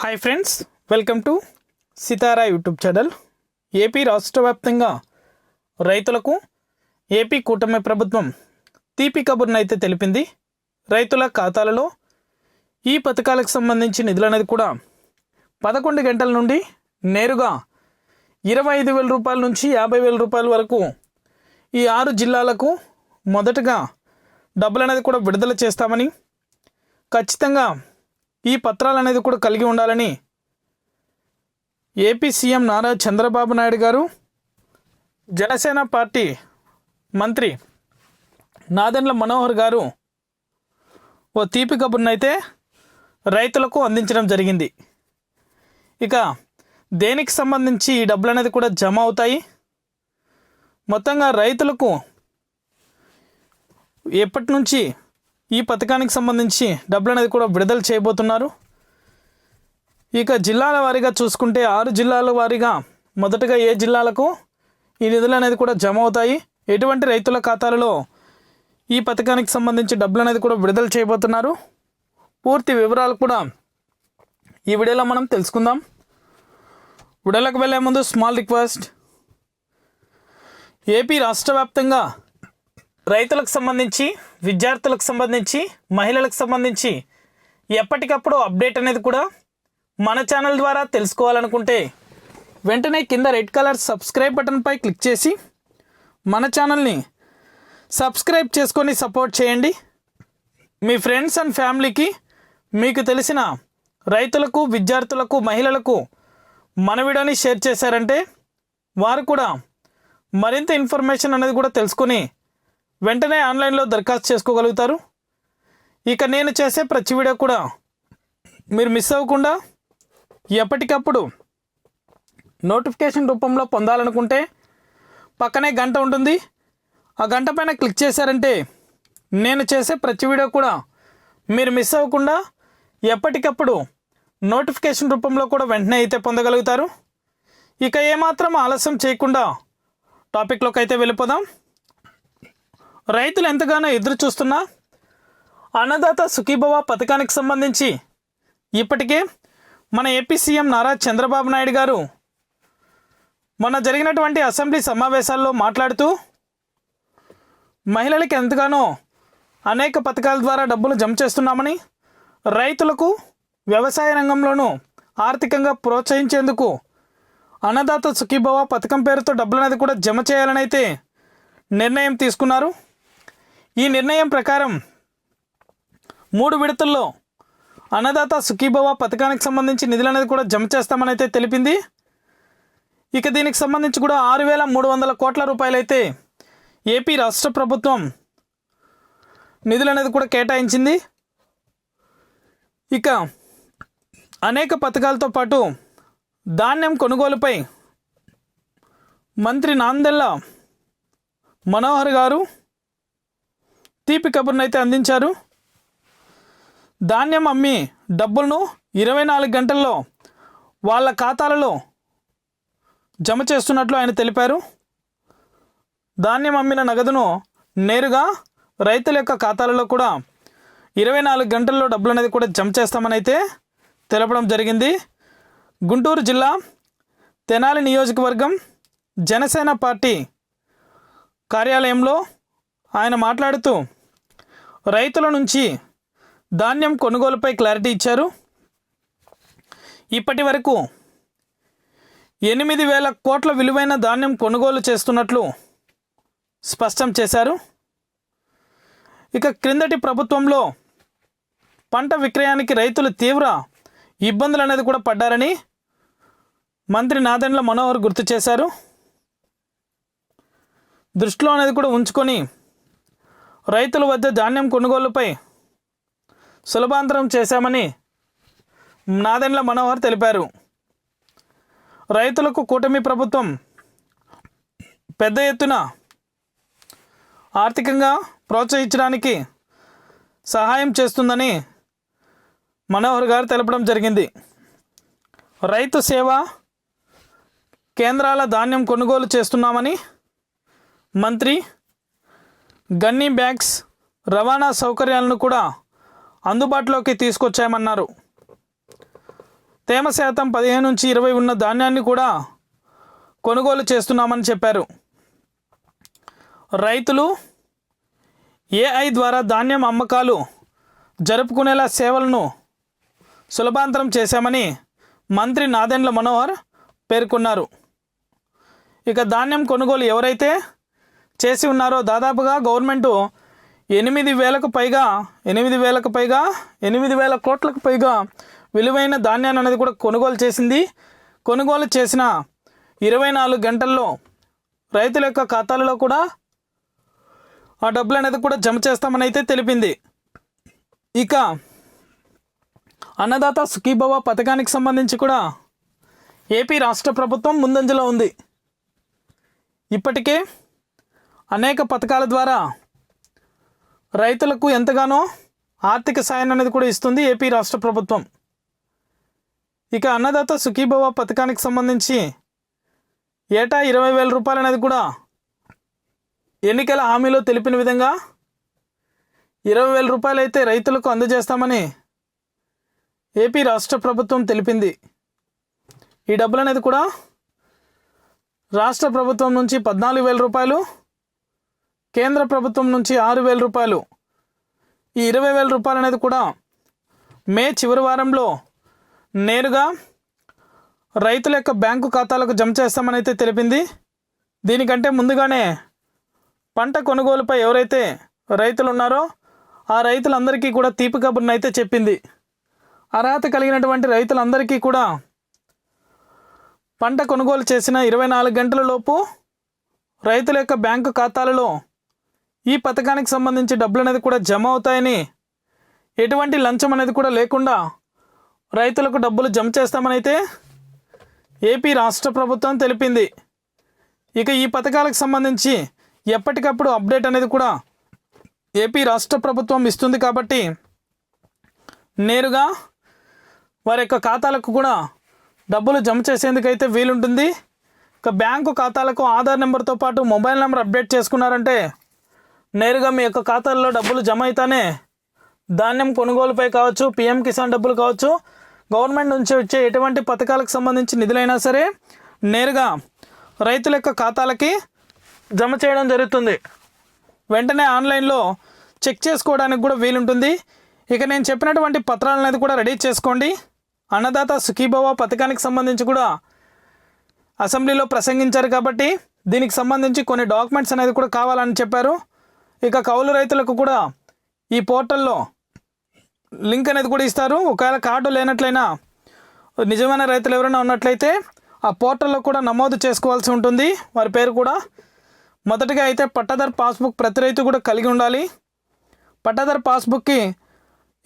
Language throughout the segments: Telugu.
Hi friends welcome to Sitara YouTube channel AP రాష్ట్ర వ్యాప్తంగా రైతులకు ఏపీ కూటమి ప్రభుత్వం తీపి కబుర్నైతే తెలిపింది. రైతుల ఖాతాలలో ఈ పథకాలకు సంబంధించి నిధులు అనేది కూడా పదకొండు గంటల నుండి నేరుగా ఇరవై ఐదు వేల రూపాయల నుంచి యాభై వేల రూపాయల వరకు ఈ ఆరు జిల్లాలకు మొదటగా డబ్బులు అనేది కూడా విడుదల చేస్తామని ఖచ్చితంగా ఈ పత్రాలు అనేది కూడా కలిగి ఉండాలని AP CM Nara Chandrababu Naidu garu Janasena party మంత్రి నాదెండ్ల మనోహర్ గారు ఓ తీపి కబుర్నైతే రైతులకు అందించడం జరిగింది. ఇక దేనికి సంబంధించి ఈ డబ్బులు అనేది కూడా జమ అవుతాయి. మొత్తంగా రైతులకు ఎప్పటి నుంచి ఈ పథకానికి సంబంధించి డబ్బులు అనేది కూడా విడుదల చేయబోతున్నారు. ఇక జిల్లాల వారీగా చూసుకుంటే ఆరు జిల్లాల వారీగా మొదటగా ఏ జిల్లాలకు ఈ నిధులు అనేది కూడా జమ అవుతాయి? ఎటువంటి రైతుల ఖాతాలలో ఈ పథకానికి సంబంధించి డబ్బులు అనేది కూడా విడుదల చేయబోతున్నారు? పూర్తి వివరాలు కూడా ఈ వీడియోలో మనం తెలుసుకుందాం. వీడియోలకు వెళ్ళే ముందు స్మాల్ రిక్వెస్ట్. ఏపీ రాష్ట్ర వ్యాప్తంగా రైతులకు సంబంధించి విద్యార్థులకు సంబంధించి మహిళలకు సంబంధించి ఎప్పటికప్పుడు అప్డేట్ అనేది కూడా మన ఛానల్ ద్వారా తెలుసుకోవాలనుకుంటే వెంటనే కింద రెడ్ కలర్ సబ్స్క్రైబ్ బటన్పై క్లిక్ చేసి మన ఛానల్ని సబ్స్క్రైబ్ చేసుకొని సపోర్ట్ చేయండి. మీ ఫ్రెండ్స్ అండ్ ఫ్యామిలీకి మీకు తెలిసిన రైతులకు విద్యార్థులకు మహిళలకు మన వీడియోని షేర్ చేశారంటే వారు కూడా మరింత ఇన్ఫర్మేషన్ అనేది కూడా తెలుసుకొని వెంటనే ఆన్లైన్లో దరఖాస్తు చేసుకోగలుగుతారు. ఇక నేను చేసే ప్రతి వీడియో కూడా మీరు మిస్ అవ్వకుండా ఎప్పటికప్పుడు నోటిఫికేషన్ రూపంలో పొందాలనుకుంటే పక్కనే గంట ఉంటుంది. ఆ గంట పైన క్లిక్ చేశారంటే నేను చేసే ప్రతి వీడియో కూడా మీరు మిస్ అవ్వకుండా ఎప్పటికప్పుడు నోటిఫికేషన్ రూపంలో కూడా వెంటనే అయితే పొందగలుగుతారు. ఇక ఏమాత్రం ఆలస్యం చేయకుండా టాపిక్లోకి అయితే వెళ్ళిపోదాం. రైతులు ఎంతగానో ఎదురు చూస్తున్నా అన్నదాత సుఖీభవ పథకానికి సంబంధించి ఇప్పటికే మన ఏపీ సీఎం నారా చంద్రబాబు నాయుడు గారు మొన్న జరిగినటువంటి అసెంబ్లీ సమావేశాల్లో మాట్లాడుతూ మహిళలకు ఎంతగానో అనేక పథకాల ద్వారా డబ్బులు జమ చేస్తున్నామని రైతులకు వ్యవసాయ రంగంలోనూ ఆర్థికంగా ప్రోత్సహించేందుకు అన్నదాత సుఖీభవ పథకం పేరుతో డబ్బులు అనేది కూడా జమ చేయాలని అయితే నిర్ణయం తీసుకున్నారు. ఈ నిర్ణయం ప్రకారం మూడు విడతల్లో అన్నదాత సుఖీభవ పథకానికి సంబంధించి నిధులు అనేది కూడా జమ చేస్తామని అయితే తెలిపింది. ఇక దీనికి సంబంధించి కూడా ఆరు వేల మూడు వందల కోట్ల రూపాయలైతే ఏపీ రాష్ట్ర ప్రభుత్వం నిధులు అనేది కూడా కేటాయించింది. ఇక అనేక పథకాలతో పాటు ధాన్యం కొనుగోలుపై మంత్రి నాందెల్ల మనోహర్ గారు తీపి కబుర్ను అయితే అందించారు. ధాన్యం అమ్మి డబ్బులను ఇరవై నాలుగు గంటల్లో వాళ్ళ ఖాతాలలో జమ చేస్తున్నట్లు ఆయన తెలిపారు. ధాన్యం అమ్మిన నగదును నేరుగా రైతుల యొక్క ఖాతాలలో కూడా ఇరవై నాలుగు గంటల్లో డబ్బులు అనేది కూడా జమ చేస్తామని అయితే తెలపడం జరిగింది. గుంటూరు జిల్లా తెనాలి నియోజకవర్గం జనసేన పార్టీ కార్యాలయంలో ఆయన మాట్లాడుతూ రైతుల నుంచి ధాన్యం కొనుగోలుపై క్లారిటీ ఇచ్చారు. ఇప్పటి వరకు ఎనిమిది వేల కోట్ల విలువైన ధాన్యం కొనుగోలు చేస్తున్నట్లు స్పష్టం చేశారు. ఇక క్రిందటి ప్రభుత్వంలో పంట విక్రయానికి రైతులు తీవ్ర ఇబ్బందులు అనేది కూడా పడ్డారని మంత్రి నాదెండ్ల మనోహర్ గుర్తు చేశారు. దృష్టిలో అనేది కూడా ఉంచుకొని రైతుల వద్ద ధాన్యం కొనుగోలుపై సులభాంతరం చేశామని నాదెండ్ల మనోహర్ తెలిపారు. రైతులకు కూటమి ప్రభుత్వం పెద్ద ఎత్తున ఆర్థికంగా ప్రోత్సహించడానికి సహాయం చేస్తుందని మనోహర్ గారు తెలపడం జరిగింది. రైతు సేవ కేంద్రాల ధాన్యం కొనుగోలు చేస్తున్నామని మంత్రి గన్నీ బ్యాగ్స్ రవాణా సౌకర్యాలను కూడా అందుబాటులోకి తీసుకొచ్చామన్నారు తేమ శాతం పదిహేను నుంచి ఇరవై ఉన్న ధాన్యాన్ని కూడా కొనుగోలు చేస్తున్నామని చెప్పారు. రైతులు ఏఐ ద్వారా ధాన్యం అమ్మకాలు జరుపుకునేలా సేవలను సులభాంతరం చేశామని మంత్రి నాదెండ్ల మనోహర్ పేర్కొన్నారు. ఇక ధాన్యం కొనుగోలు ఎవరైతే చేసి ఉన్నారో దాదాపుగా గవర్నమెంట్ ఎనిమిది వేలకు పైగా ఎనిమిది వేలకు పైగా ఎనిమిది వేల కోట్లకు పైగా విలువైన ధాన్యాన్ని అనేది కూడా కొనుగోలు చేసింది. కొనుగోలు చేసిన ఇరవై నాలుగు గంటల్లో రైతుల యొక్క ఖాతాలలో కూడా ఆ డబ్బులు అనేది కూడా జమ చేస్తామని అయితే తెలిపింది. ఇక అన్నదాత సుఖీభవ పథకానికి సంబంధించి కూడా ఏపీ రాష్ట్ర ప్రభుత్వం ముందంజలో ఉంది. ఇప్పటికే అనేక పథకాల ద్వారా రైతులకు ఎంతగానో ఆర్థిక సాయం అనేది కూడా ఇస్తుంది ఏపీ రాష్ట్ర ప్రభుత్వం. ఇక అన్నదాత సుఖీభవ పథకానికి సంబంధించి ఏటా ఇరవై వేల రూపాయలు అనేది కూడా ఎన్నికల హామీలో తెలిపిన విధంగా ఇరవై వేల రూపాయలు అయితే రైతులకు అందజేస్తామని ఏపీ రాష్ట్ర ప్రభుత్వం తెలిపింది. ఈ డబ్బులు అనేది కూడా రాష్ట్ర ప్రభుత్వం నుంచి పద్నాలుగు వేల రూపాయలు కేంద్ర ప్రభుత్వం నుంచి ఆరు వేల రూపాయలు. ఈ ఇరవై వేల రూపాయలు అనేది కూడా మే చివరి వారంలో నేరుగా రైతుల యొక్క బ్యాంకు ఖాతాలకు జమ చేస్తామని అయితే తెలిపింది. దీనికంటే ముందుగానే పంట కొనుగోలుపై ఎవరైతే రైతులు ఉన్నారో ఆ రైతులందరికీ కూడా తీపి కబుర్ని అయితే చెప్పింది. అర్హత కలిగినటువంటి రైతులందరికీ కూడా పంట కొనుగోలు చేసిన ఇరవై నాలుగు గంటల లోపు రైతుల యొక్క బ్యాంకు ఖాతాలలో ఈ పథకానికి సంబంధించి డబ్బులు అనేది కూడా జమ అవుతాయని ఎటువంటి లంచం అనేది కూడా లేకుండా రైతులకు డబ్బులు జమ చేస్తామని అయితే ఏపీ రాష్ట్ర ప్రభుత్వం తెలిపింది. ఇక ఈ పథకాలకు సంబంధించి ఎప్పటికప్పుడు అప్డేట్ అనేది కూడా ఏపీ రాష్ట్ర ప్రభుత్వం ఇస్తుంది కాబట్టి నేరుగా వారి యొక్క ఖాతాలకు కూడా డబ్బులు జమ చేసేందుకైతే వీలుంటుంది. ఇక బ్యాంకు ఖాతాలకు ఆధార్ నెంబర్తో పాటు మొబైల్ నెంబర్ అప్డేట్ చేసుకున్నారంటే నేరుగా మీ యొక్క ఖాతాల్లో డబ్బులు జమ అయితేనే ధాన్యం కొనుగోలుపై కావచ్చు పిఎం కిసాన్ డబ్బులు కావచ్చు గవర్నమెంట్ నుంచి వచ్చే ఎటువంటి పథకాలకు సంబంధించి నిధులైనా సరే నేరుగా రైతుల యొక్క ఖాతాలకి జమ చేయడం జరుగుతుంది. వెంటనే ఆన్లైన్లో చెక్ చేసుకోవడానికి కూడా వీలుంటుంది. ఇక నేను చెప్పినటువంటి పత్రాలు అనేది కూడా రెడీ చేసుకోండి. అన్నదాత సుఖీభవ పథకానికి సంబంధించి కూడా అసెంబ్లీలో ప్రసంగించారు కాబట్టి దీనికి సంబంధించి కొన్ని డాక్యుమెంట్స్ అనేది కూడా కావాలని చెప్పారు. ఇక కౌలు రైతులకు కూడా ఈ పోర్టల్లో లింక్ అనేది కూడా ఇస్తారు. ఒకవేళ కార్డు లేనట్లయినా నిజమైన రైతులు ఎవరైనా ఉన్నట్లయితే ఆ పోర్టల్లో కూడా నమోదు చేసుకోవాల్సి ఉంటుంది. వారి పేరు కూడా మొదటగా అయితే పట్టాదారు పాస్బుక్ ప్రతి రైతు కూడా కలిగి ఉండాలి. పట్టాదారు పాస్బుక్కి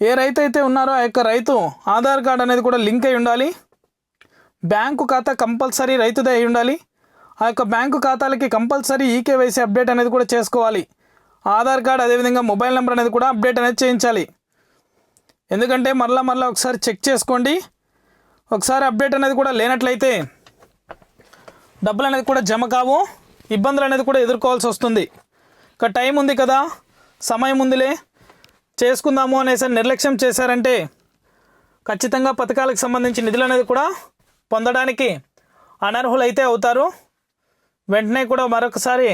ఏ రైతు అయితే ఉన్నారో ఆ యొక్క రైతు ఆధార్ కార్డు అనేది కూడా లింక్ అయి ఉండాలి. బ్యాంకు ఖాతా కంపల్సరీ రైతుదే అయి ఉండాలి. ఆ యొక్క బ్యాంకు ఖాతాలకి కంపల్సరీ ఈకేవైసీ అప్డేట్ అనేది కూడా చేసుకోవాలి. ఆధార్ కార్డ్ అదేవిధంగా మొబైల్ నెంబర్ అనేది కూడా అప్డేట్ అనేది చేయించాలి. ఎందుకంటే మరలా మరలా ఒకసారి చెక్ చేసుకోండి. ఒకసారి అప్డేట్ అనేది కూడా లేనట్లయితే డబ్బులు అనేది కూడా జమ కావు. ఇబ్బందులు అనేది కూడా ఎదుర్కోవాల్సి వస్తుంది. ఇక టైం ఉంది కదా. సమయం ఉందిలే. చేసుకుందాము అనేసి నిర్లక్ష్యం చేశారంటే ఖచ్చితంగా పథకాలకు సంబంధించి నిధులు అనేది కూడా పొందడానికి అనర్హులైతే అవుతారు. వెంటనే కూడా మరొకసారి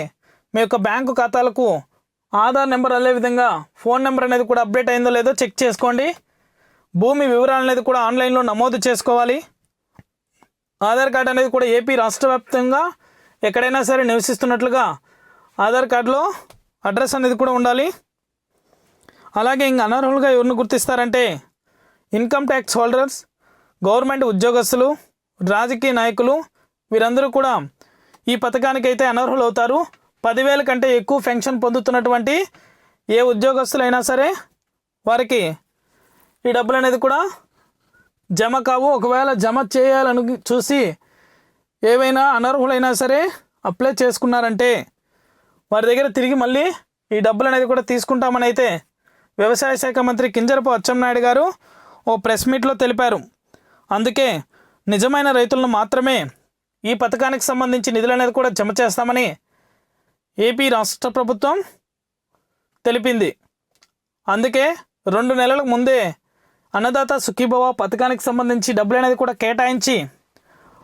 మీ యొక్క బ్యాంకు ఖాతాలకు ఆధార్ నెంబర్ అదే విధంగా ఫోన్ నెంబర్ అనేది కూడా అప్డేట్ అయిందో లేదో చెక్ చేసుకోండి. భూమి వివరాలు అనేది కూడా ఆన్లైన్లో నమోదు చేసుకోవాలి. ఆధార్ కార్డు అనేది కూడా ఏపీ రాష్ట్ర వ్యాప్తంగా ఎక్కడైనా సరే నివసిస్తున్నట్లుగా ఆధార్ కార్డులో అడ్రస్ అనేది కూడా ఉండాలి. అలాగే ఇంక అనర్హులుగా ఎవరిని గుర్తిస్తారంటే ఇన్కమ్ ట్యాక్స్ హోల్డర్స్ గవర్నమెంట్ ఉద్యోగస్తులు రాజకీయ నాయకులు వీరందరూ కూడా ఈ పథకానికైతే అనర్హులు అవుతారు పదివేల కంటే ఎక్కువ పెన్షన్ పొందుతున్నటువంటి ఏ ఉద్యోగస్తులైనా సరే వారికి ఈ డబ్బులు అనేది కూడా జమ కావు. ఒకవేళ జమ చేయాలని చూసి ఏవైనా అనర్హులైనా సరే అప్లై చేసుకున్నారంటే వారి దగ్గర తిరిగి మళ్ళీ ఈ డబ్బులు అనేది కూడా తీసుకుంటామని అయితే వ్యవసాయ శాఖ మంత్రి కింజరపు అచ్చెన్నాయుడు గారు ఓ ప్రెస్ మీట్లో తెలిపారు. అందుకే నిజమైన రైతులను మాత్రమే ఈ పథకానికి సంబంధించి నిధులు అనేది కూడా జమ చేస్తామని ఏపీ రాష్ట్ర ప్రభుత్వం తెలిపింది. అందుకే రెండు నెలలకు ముందే అన్నదాత సుఖీభవ పథకానికి సంబంధించి డబ్బులు అనేది కూడా కేటాయించి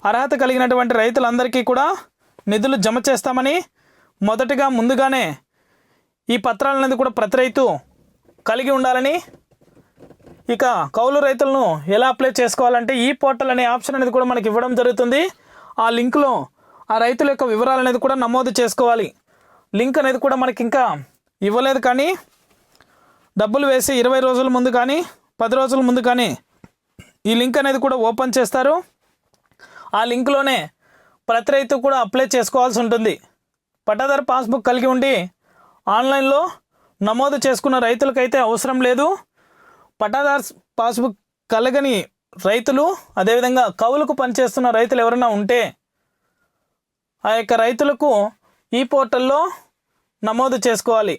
అర్హత కలిగినటువంటి రైతులందరికీ కూడా నిధులు జమ చేస్తామని మొదటగా ముందుగానే ఈ పత్రాలు అనేది కూడా ప్రతి రైతు కలిగి ఉండాలని ఇక కౌలు రైతులను ఎలా అప్లై చేసుకోవాలంటే ఈ పోర్టల్ అనే ఆప్షన్ అనేది కూడా మనకి ఇవ్వడం జరుగుతుంది. ఆ లింక్లో ఆ రైతుల యొక్క వివరాలు అనేది కూడా నమోదు చేసుకోవాలి. లింక్ అనేది కూడా మనకి ఇంకా ఇవ్వలేదు కానీ డబ్బులు వేసి ఇరవై రోజుల ముందు కానీ పది రోజుల ముందు కానీ ఈ లింక్ అనేది కూడా ఓపెన్ చేస్తారు. ఆ లింక్లోనే ప్రతి రైతు కూడా అప్లై చేసుకోవాల్సి ఉంటుంది. పట్టాదారు పాస్బుక్ కలిగి ఉండి ఆన్లైన్లో నమోదు చేసుకున్న రైతులకైతే అవసరం లేదు. పట్టాదారు పాస్బుక్ కలగని రైతులు అదేవిధంగా కవులకు పనిచేస్తున్న రైతులు ఎవరైనా ఉంటే ఆ యొక్క రైతులకు ఈ పోర్టల్లో నమోదు చేసుకోవాలి.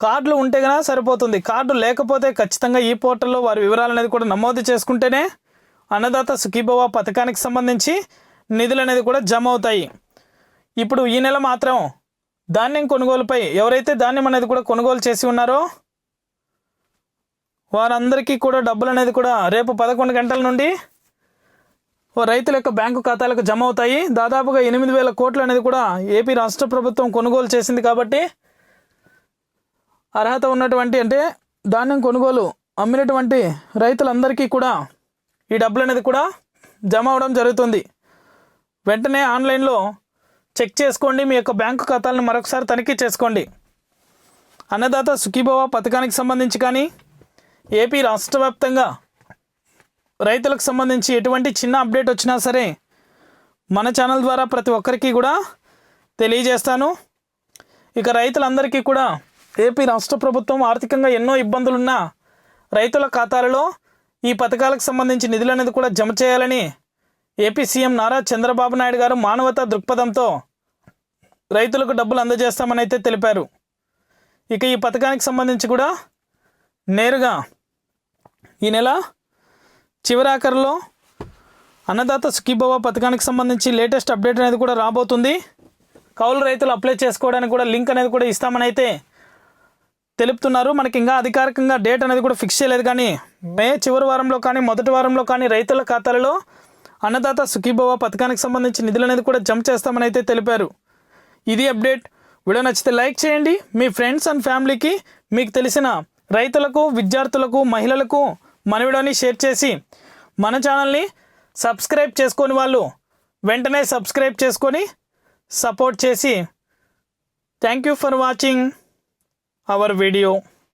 కార్డులు ఉంటే కనుక సరిపోతుంది. కార్డు లేకపోతే ఖచ్చితంగా ఈ పోర్టల్లో వారి వివరాలు అనేది కూడా నమోదు చేసుకుంటేనే అన్నదాత సుఖీభవ పథకానికి సంబంధించి నిధులు అనేది కూడా జమ అవుతాయి ఇప్పుడు ఈ నెల మాత్రం ధాన్యం కొనుగోలుపై ఎవరైతే ధాన్యం అనేది కూడా కొనుగోలు చేసి ఉన్నారో వారందరికీ కూడా డబ్బులు అనేది కూడా రేపు పదకొండు గంటల నుండి రైతుల యొక్క బ్యాంకు ఖాతాలకు జమ అవుతాయి. దాదాపుగా ఎనిమిది వేల కోట్లు అనేది కూడా ఏపీ రాష్ట్ర ప్రభుత్వం కొనుగోలు చేసింది కాబట్టి అర్హత ఉన్నటువంటి అంటే ధాన్యం కొనుగోలు అమ్మినటువంటి రైతులందరికీ కూడా ఈ డబ్బులు అనేది కూడా జమ అవడం జరుగుతుంది. వెంటనే ఆన్లైన్లో చెక్ చేసుకోండి. మీ యొక్క బ్యాంకు ఖాతాలను మరొకసారి తనిఖీ చేసుకోండి. అన్నదాత సుఖీభవ పథకానికి సంబంధించి కానీ ఏపీ రాష్ట్ర వ్యాప్తంగా రైతులకు సంబంధించి ఎటువంటి చిన్న అప్డేట్ వచ్చినా సరే మన ఛానల్ ద్వారా ప్రతి ఒక్కరికి కూడా తెలియజేస్తాను. ఇక రైతులందరికీ కూడా ఏపీ రాష్ట్ర ప్రభుత్వం ఆర్థికంగా ఎన్నో ఇబ్బందులున్నా రైతుల ఖాతాలలో ఈ పథకాలకు సంబంధించి నిధులు అనేది కూడా జమ చేయాలని ఏపీ సీఎం నారా చంద్రబాబు నాయుడు గారు మానవతా దృక్పథంతో రైతులకు డబ్బులు అందజేస్తామని అయితే తెలిపారు. ఇక ఈ పథకానికి సంబంధించి కూడా నేరుగా ఈ నెల చివరాఖరిలో అన్నదాత సుఖీభవ పథకానికి సంబంధించి లేటెస్ట్ అప్డేట్ అనేది కూడా రాబోతుంది. కౌలు రైతులు అప్లై చేసుకోవడానికి కూడా లింక్ అనేది కూడా ఇస్తామని అయితే తెలుపుతున్నారు. మనకి ఇంకా అధికారికంగా డేట్ అనేది కూడా ఫిక్స్ చేయలేదు కానీ మే చివరి వారంలో కానీ మొదటి వారంలో కానీ రైతుల ఖాతాలలో అన్నదాత సుఖీభవ పథకానికి సంబంధించి నిధులు అనేది కూడా జమ చేస్తామని అయితే తెలిపారు. ఇది అప్డేట్. వీడియో నచ్చితే లైక్ చేయండి. మీ ఫ్రెండ్స్ అండ్ ఫ్యామిలీకి మీకు తెలిసిన రైతులకు విద్యార్థులకు మహిళలకు మన వీడియోని షేర్ చేసి మన ఛానల్ని సబ్స్క్రైబ్ చేసుకొని వాళ్ళు వెంటనే సబ్స్క్రైబ్ చేసుకొని సపోర్ట్ చేసి thank you for watching our video.